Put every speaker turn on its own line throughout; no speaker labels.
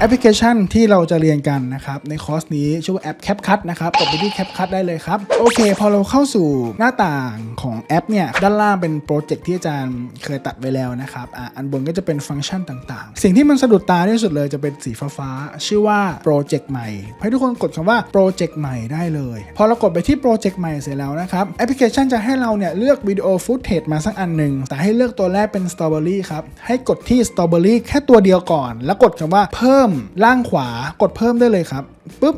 แอปพลิเคชันที่เราจะเรียนกันนะครับ ในคอร์สนี้ชื่อว่าแอป CapCut นะครับกดไปที่ CapCut ได้เลยครับ โอเค พอเราเข้าสู่หน้าต่างของแอปเนี่ย ด้านล่างเป็นโปรเจกต์ที่อาจารย์เคยตัดไว้แล้วนะครับอะอันบนก็จะเป็นฟังก์ชันต่างๆ สิ่งที่มันสะดุดตาที่สุดเลยจะเป็นสีฟ้าๆชื่อว่าโปรเจกต์ใหม่ให้ทุกคนกดคำว่าโปรเจกต์ใหม่ได้เลย พอเรากดไปที่โปรเจกต์ใหม่เสร็จแล้วนะครับแอปพลิเคชันจะให้เราเนี่ยเลือกวิดีโอฟุตเทจมาสักอันหนึ่งแต่ให้เลือกตัวแรกเป็นสตรอเบอรี่ครับให้กดที่สตรอเบอรี่แค่ตัวเดียวก่อน แล้วกดคำว่าเพิ่มล่างขวากดเพิ่มได้เลยครับปุ๊บ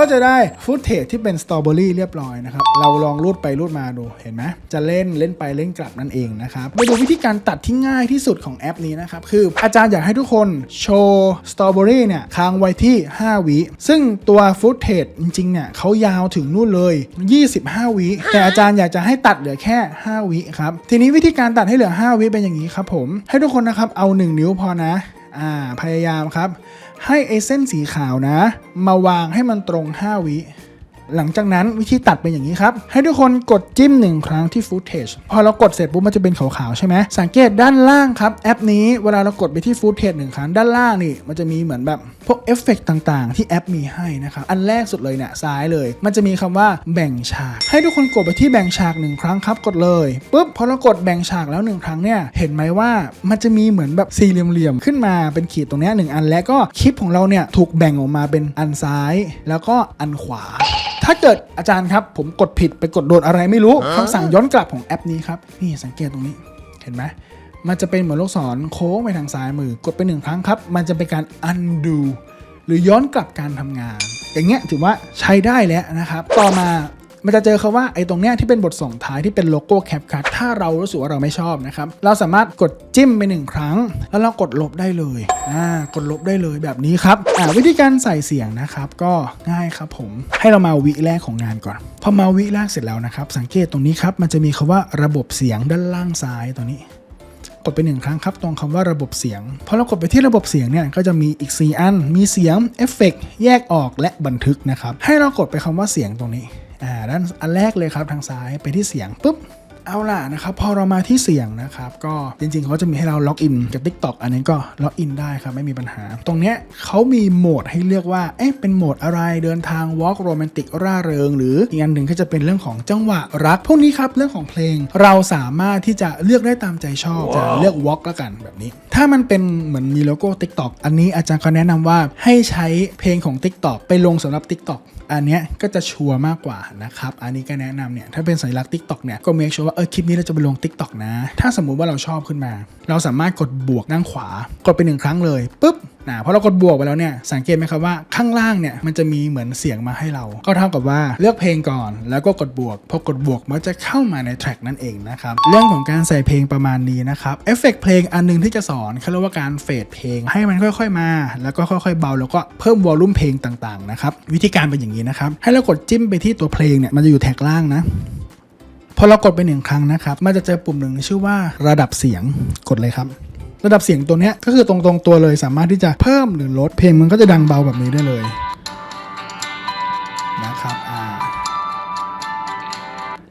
ก็จะได้ฟุตเทจที่เป็นสตรอเบอรี่เรียบร้อยนะครับ เราลองรูดไปรูดมาดูเห็นไหมจะเล่นเล่นไปเล่นกลับนั่นเองนะครับมาดูวิธีการตัดที่ง่ายที่สุดของแอปนี้นะครับ คืออาจารย์อยากให้ทุกคนโชว์สตรอเบอรี่เนี่ยค้างไว้ที่ 5 วิ ซึ่งตัวฟุตเทจจริงๆเนี่ยเขายาวถึงนู่นเลย 25 วิ แต่อาจารย์อยากจะให้ตัดเหลือแค่ 5 วิครับ ทีนี้วิธีการตัดให้เหลือ 5 วิเป็นอย่างนี้ครับผมให้ทุกคนนะครับเอา 1 นิ้วพอนะ อ่าพยายามครับ ให้ไอเส้นสีขาวนะ มาวางให้มันตรง 5 วิ หลังจากนั้นวิธีตัดเป็นอย่างนี้ครับ ให้ทุกคนกดจิ้มหนึ่งครั้งที่ footage พอเรากดเสร็จปุ๊บมันจะเป็นขาวๆใช่ไหมสังเกตด้านล่างครับแอปนี้เวลาเรากดไปที่ footage หนึ่งครั้งด้านล่างนี่มันจะมีเหมือนแบบพวกเอฟเฟกต่างๆ ที่แอปมีให้นะครับอันแรกสุดเลยเนี่ยซ้ายเลย มันจะมีคำว่าแบ่งฉาก ให้ทุกคนกดไปที่แบ่งฉากหนึ่งครั้งครับกดเลยปุ๊บพอเรากดแบ่งฉากแล้วหนึ่งครั้งเนี่ยเห็นไหมว่ามันจะมีเหมือนแบบสี่เหลี่ยมๆขึ้นมาเป็นขีดตรงนี้หนึ่งอันและก็คลิปของเราเนี่ยถูกแบ่งออกมาเป็นอันซ้าย แล้วก็อันขวา ถ้าเกิดอาจารย์ครับ ผมกดผิดไปกดโดนอะไรไม่รู้คำสั่งย้อนกลับของแอปนี้ครับ นี่สังเกตตรงนี้ เห็นไหมมันจะเป็นเหมือนลูกศรโค้งไปทางซ้ายมือกดไปหนึ่งครั้งครับ มันจะเป็นการ undo หรือย้อนกลับการทำงาน อย่างเงี้ยถือว่าใช้ได้แล้วนะครับ ต่อมา มันจะเจอคาว่าไอ้ตรงเนี้ยที่เป็นบทส่งท้ายที่เป็นโลโก้แคปคัทถ้าเรารู้สึกว่าเราไม่ชอบนะครับเราสามารถกดจิ้มไปหนึ่งครั้ง แล้วเรากดลบได้เลยอ่ากดลบได้เลยแบบนี้ครับอ่าวิธีการใส่เสียงนะครับก็ง่ายครับผมให้เรามาวิแรกของงานก่อน พอมาวิแรกเสร็จแล้วนะครับ สังเกตตรงนี้ครับมันจะมีคาว่าระบบเสียงด้านล่างซ้ายตรงนี้กดไปหนึ่งครั้งครับตรงคำว่าระบบเสียงพอเรากดไปที่ระบบเสียงเนี่ยก็จะมีอีก 4 อัน มีเสียงเอฟเฟกต์แยกออกและบันทึกนะครับ ให้เรากดไปคำว่าเสียงตรงนี้ อ่าด้านอันแรกเลยครับทางซ้ายไปที่เสียงปุ๊บเอาล่ะนะครับพอเรามาที่เสียงนะครับก็จริงๆเขาจะมีให้เราล็อกอินกับ TikTok อันนี้ก็ล็อกอินได้ครับไม่มีปัญหา ตรงเนี้ยเขามีโหมดให้เลือกว่าเอ๊ะเป็นโหมดอะไรเดินทาง walk romantic ร่าเริง หรืออีกอันหนึ่งก็จะเป็นเรื่องของจังหวะรัก พวกนี้ครับเรื่องของเพลงเราสามารถที่จะเลือกได้ตามใจชอบจะเลือก walk แล้วกันแบบนี้ ถ้ามันเป็นเหมือนมีโลโก้ TikTok อันนี้อาจารย์ก็แนะนำว่าให้ใช้เพลงของ TikTok ไปลงสำหรับ TikTok อันเนี้ยก็จะชัวร์มากกว่านะครับ อันนี้ก็แนะนำเนี่ย ถ้าเป็นสัญลักษณ์ TikTok เนี่ย ก็เมคชัวร์ว่า เออ คลิปนี้เราจะไปลง TikTok นะ ถ้าสมมุติว่าเราชอบขึ้นมา เราสามารถกดบวกด้านขวา กดไปหนึ่งครั้งเลยปุ๊บ นะพอเรากดบวกไปแล้วเนี่ยสังเกตไหมครับว่าข้างล่างเนี่ยมันจะมีเหมือนเสียงมาให้เรา ก็เท่ากับว่าเลือกเพลงก่อนแล้วก็กดบวกพอกดบวกมันจะเข้ามาในแทร็กนั่นเองนะครับเรื่องของการใส่เพลงประมาณนี้นะครับเอฟเฟกต์เพลงอันหนึงที่จะสอนเขาเรียกว่าการเฟดเพลงให้มันค่อยๆมา แล้วก็ค่อยๆเบา แล้วก็เพิ่มวอลลุ่มเพลงต่างๆนะครับวิธีการเป็นอย่างนี้นะครับให้เรากดจิ้มไปที่ตัวเพลงเนี่ยมันจะอยู่แท็กล่างนะพอเรากดไปหนึ่งครั้งนะครับ มันจะเจอปุ่มหนึ่งชื่อว่าระดับเสียง กดเลยครับ ระดับเสียงตัวเนี้ยก็คือตรงๆตัวเลยสามารถที่จะเพิ่มหรือลดเพลงมันก็จะดังเบาแบบนี้ได้เลยนะครับอ่า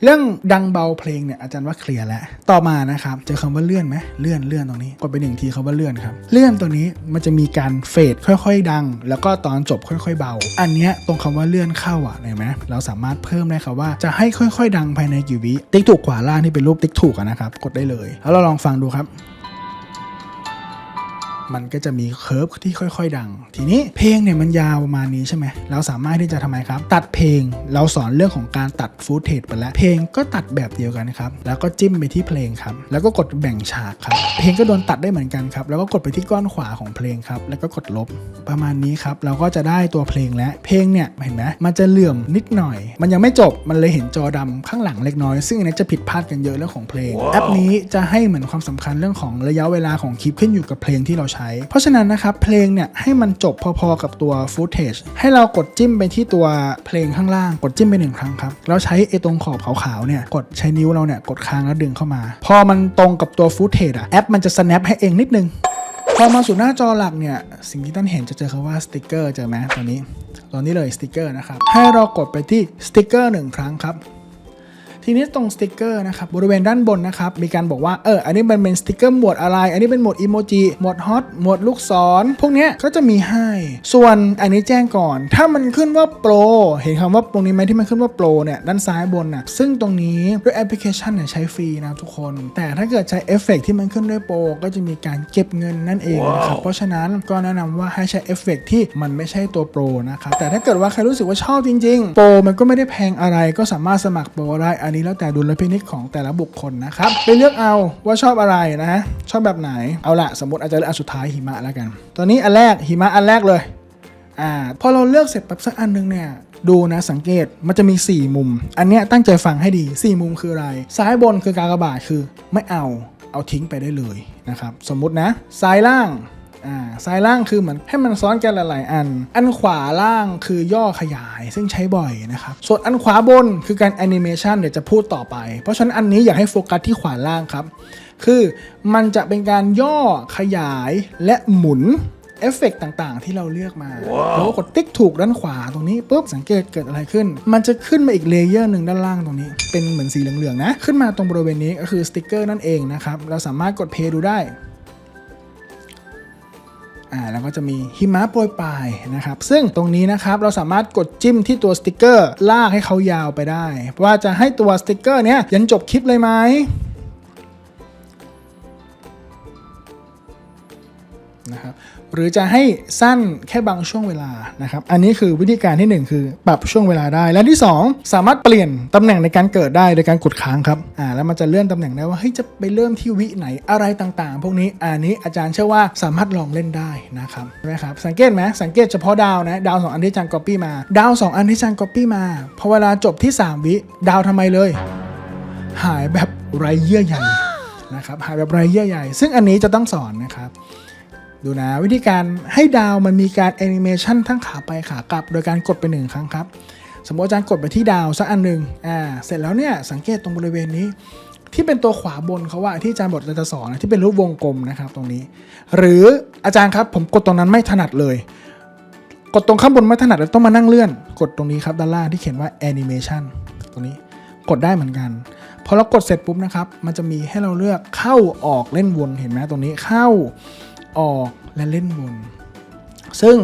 เรื่องดังเบาเพลงเนี่ยอาจารย์ว่าเคลียร์แล้ว ต่อมานะครับเจอคำว่าเลื่อนไหมเลื่อนเลื่อนตรงนี้กดไปหนึ่งทีคำว่าเลื่อนครับเลื่อนตัวนี้มันจะมีการเฟดค่อยๆ ดัง แล้วก็ตอนจบค่อย ๆ เบา อันเนี้ยตรงคำว่าเลื่อนเข้าอะเห็นไหมเราสามารถเพิ่มได้ครับว่าจะให้ค่อย ๆ ดังภายในกี่วิติ๊กถูกขวาล่างที่เป็นรูปติ๊กถูกนะครับกดได้เลยแล้วเราลองฟังดูครับ มันก็จะมีเคิร์ฟที่ค่อยๆ ดัง ทีนี้เพลงเนี่ยมันยาวประมาณนี้ใช่ไหมเราสามารถที่จะทำไมครับ ตัดเพลงเราสอนเรื่องของการตัดฟูตเทจไปแล้วเพลงก็ตัดแบบเดียวกันครับแล้วก็จิ้มไปที่เพลงครับแล้วก็กดแบ่งฉากครับเพลงก็โดนตัดได้เหมือนกันครับแล้วก็กดไปที่ก้อนขวาของเพลงครับแล้วก็กดลบประมาณนี้ครับเราก็จะได้ตัวเพลงแล้วเพลงเนี่ยเห็นไหมมันจะเหลื่อมนิดหน่อย มันยังไม่จบมันเลยเห็นจอดำข้างหลังเล็กน้อย ซึ่งอันนี้จะผิดพลาดกันเยอะเรื่องของเพลง แอปนี้จะให้เหมือนความสำคัญเรื่องของระยะเวลาของคลิปขึ้นอยู่กับเพลงที่เราใช้เพราะฉะนั้นนะครับเพลงเนี่ยให้มันจบพอๆกับตัวฟุตเทจให้เรากดจิ้มไปที่ตัวเพลงข้างล่างกดจิ้มไปหนึ่งครั้งครับแล้วใช้ไอ้ตรงขอบขาวๆเนี่ยกดใช้นิ้วเราเนี่ยกดค้างแล้วดึงเข้ามา พอมันตรงกับตัวฟุตเทจอะแอปมันจะ snap ให้เองนิดนึงพอมาสู่หน้าจอหลักเนี่ย สิ่งที่ท่านเห็นจะเจอคำว่าสติกเกอร์เจอไหมตัวนี้ ตัวนี้เลยสติกเกอร์นะครับ ให้เรากดไปที่สติกเกอร์หนึ่งครั้งครับ ทีนี้ตรงสติกเกอร์นะครับบริเวณด้านบนนะครับมีการบอกว่าเอออันนี้มันเป็นสติกเกอร์หมวดอะไร อันนี้เป็นหมวดอีโมจิหมวดฮอตหมวดลูกศรพวกนี้ก็จะมีให้ ส่วนอันนี้แจ้งก่อน ถ้ามันขึ้นว่าโปรเห็นคำว่าตรงนี้ไหมที่มันขึ้นว่าโปรเนี่ยด้านซ้ายบนน่ะซึ่งตรงนี้ด้วยแอปพลิเคชันเนี่ยใช้ฟรีนะทุกคน แต่ถ้าเกิดใช้เอฟเฟกต์ที่มันขึ้นด้วยโปรก็จะมีการเก็บเงินนั่นเองนะครับเพราะฉะนั้นก็แนะนำว่าให้ใช้เอฟเฟกต์ที่มันไม่ใช่ตัวโปรนะครับแต่ถ้าเกิดว่าใครรู้สึกว่าชอบจริงๆโปรมันก็ไม่ได้แพงอะไรก็สามารถสมัครโปรได้อันนี้แล้วแต่ดุลพินิจของแต่ละบุคคลนะครับไปเลือกเอาว่าชอบอะไรนะชอบแบบไหนเอาละสมมติอาจจะเลือกอันสุดท้ายหิมะแล้วกันตัวนี้อันแรกหิมะอันแรกเลยอ่าพอเราเลือกเสร็จปั๊บสักอันหนึงเนี่ยดูนะสังเกตมันจะมี 4 มุม อันเนี้ยตั้งใจฟังให้ดี 4 มุมคืออะไร ซ้ายบนคือกากบาทคือไม่เอาเอาทิ้งไปได้เลยนะครับสมมุตินะ ซ้ายล่าง อ่าซ้ายล่างคือเหมือนให้มันซ้อนกันหลาย ๆ อัน อันขวาล่างคือย่อขยายซึ่งใช้บ่อยนะครับ ส่วนอันขวาบนคือการแอนิเมชันเดี๋ยวจะพูดต่อไป เพราะฉะนั้นอันนี้อยากให้โฟกัสที่ขวาล่างครับ คือมันจะเป็นการย่อขยายและหมุนเอฟเฟกต์ต่างๆ ที่เราเลือกมาเราก็กดติ๊กถูกด้านขวาตรงนี้ปุ๊บสังเกตเกิดอะไรขึ้น มันจะขึ้นมาอีกเลเยอร์หนึ่งด้านล่างตรงนี้ เป็นเหมือนสีเหลืองๆนะ ขึ้นมาตรงบริเวณนี้ก็คือสติกเกอร์นั่นเองนะครับ เราสามารถกดเพย์ดูได้ อ่าแล้วก็จะมีหิมะโปรยปลายนะครับซึ่งตรงนี้นะครับเราสามารถกดจิ้มที่ตัวสติกเกอร์ ลากให้เขายาวไปได้ ว่าจะให้ตัวสติกเกอร์เนี้ยยันจบคลิปเลยไหม นะครับหรือจะให้สั้นแค่บางช่วงเวลานะครับอันนี้คือวิธีการทีหนึ่1 คือปรับช่วงเวลาได้ และที่ 2 สามารถเปลี่ยนตำแหน่งในการเกิดได้โดยการกดค้างครับอ่าแล้วมันจะเลื่อนตำแหน่งได้ว่าเฮ้ยจะไปเริ่มที่วิไหนอะไรต่างๆ พวกนี้อันนี้อาจารย์เชื่อว่าสามารถลองเล่นได้นะครับใช่ไหมครับสังเกตไหมสังเกตเฉพาะดาวนะดาวสองอันที่อาจารย์ก๊อปปี้มาดาวสองอันที่อาจารย์ก๊อปปี้มาพอเวลาจบที่ 3 วิดาวทำไมเลย หายแบบไร้เยื่อใยนะครับหายแบบไร้เยื่อใยซึ่งอันนี้จะต้องสอนนะครับ ดูนะ วิธีการให้ดาวมันมีการแอนิเมชันทั้งขาไปขากลับ โดยการกดไปหนึ่งครั้งครับ สมมติอาจารย์กดไปที่ดาวสักอันหนึ่งอ่าเสร็จแล้วเนี่ยสังเกตตรงบริเวณนี้ ที่เป็นตัวขวาบนเขาว่าที่อาจารย์บทจะสอนนะที่เป็นรูปวงกลมนะครับตรงนี้ หรืออาจารย์ครับผมกดตรงนั้นไม่ถนัดเลย กดตรงข้างบนไม่ถนัดแล้วต้องมานั่งเลื่อน กดตรงนี้ครับด้านล่างที่เขียนว่า animation ตรงนี้กดได้เหมือนกันพอเรากดเสร็จปุ๊บนะครับ มันจะมีให้เราเลือกเข้าออกเล่นวนเห็นไหมตรงนี้เข้า ออกและเล่นวนซึ่ง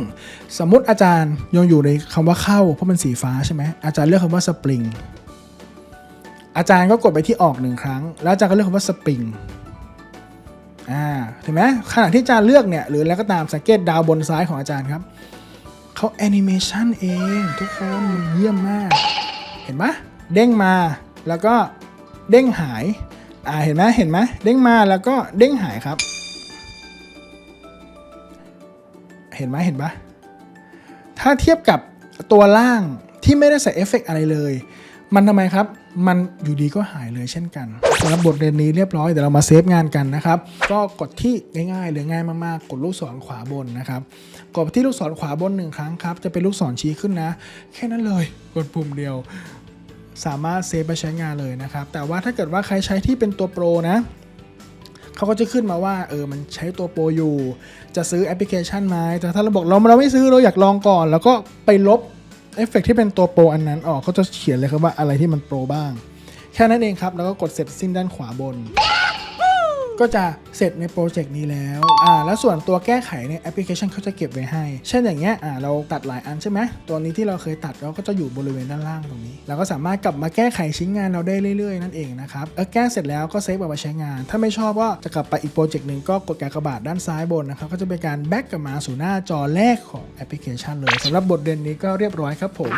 สมมติอาจารย์ยังอยู่ในคำว่าเข้าเพราะมันสีฟ้าใช่ไหมอาจารย์เลือกคำว่าสปริงอาจารย์ก็กดไปที่ออกหนึ่งครั้ง แล้วอาจารย์ก็เลือกคำว่าสปริงอ่าเห็นไหมขณะที่อาจารย์เลือกเนี่ยหรืออะไรก็ตามสังเกตดาวบนซ้ายของอาจารย์ครับเขาแอนิเมชันเองทุกคนเยี่ยมมาก เห็นไหมเด้งมาแล้วก็เด้งหายอ่าเห็นไหมเห็นไหมเด้งมาแล้วก็เด้งหายครับ เห็นไหมเห็นปะถ้าเทียบกับตัวล่างที่ไม่ได้ใส่เอฟเฟกต์อะไรเลย มันทำไมครับ มันอยู่ดีก็หายเลยเช่นกันสำหรับบทเรียนนี้เรียบร้อยเดี๋ยวเรามาเซฟงานกันนะครับ ก็กดที่ง่ายๆเลยง่ายมากๆ กดลูกศรขวาบนนะครับ กดที่ลูกศรขวาบนหนึ่งครั้งครับ จะเป็นลูกศรชี้ขึ้นนะ แค่นั้นเลย กดปุ่มเดียว สามารถเซฟไปใช้งานเลยนะครับ แต่ว่าถ้าเกิดว่าใครใช้ที่เป็นตัวโปรนะ เขาก็จะขึ้นมาว่าเออมันใช้ตัวโปรอยู่ จะซื้อแอปพลิเคชันไหมแต่ถ้าเราบอกเราเราไม่ซื้อเราอยากลองก่อน แล้วก็ไปลบเอฟเฟกต์ที่เป็นตัวโปรอันนั้นออกเขาจะเขียนเลยครับว่าอะไรที่มันโปรบ้าง แค่นั้นเองครับ แล้วก็กดเสร็จสิ้นด้านขวาบน ก็จะเสร็จในโปรเจกต์นี้แล้วอ่าแล้วส่วนตัวแก้ไขในแอปพลิเคชันเขาจะเก็บไว้ให้ เช่นอย่างเงี้ยอ่าเราตัดหลายอันใช่ไหมตัวนี้ที่เราเคยตัดเราก็จะอยู่บริเวณด้านล่างตรงนี้ เราก็สามารถกลับมาแก้ไขชิ้นงานเราได้เรื่อยๆนั่นเองนะครับเออแก้เสร็จแล้วก็เซฟเอาไปใช้งาน ถ้าไม่ชอบก็จะกลับไปอีกโปรเจกต์หนึ่งก็กดกากบาทด้านซ้ายบนนะครับก็จะเป็นการแบ็กกลับมาสู่หน้าจอแรกของแอปพลิเคชันเลยสำหรับบทเรียนนี้ก็เรียบร้อยครับผม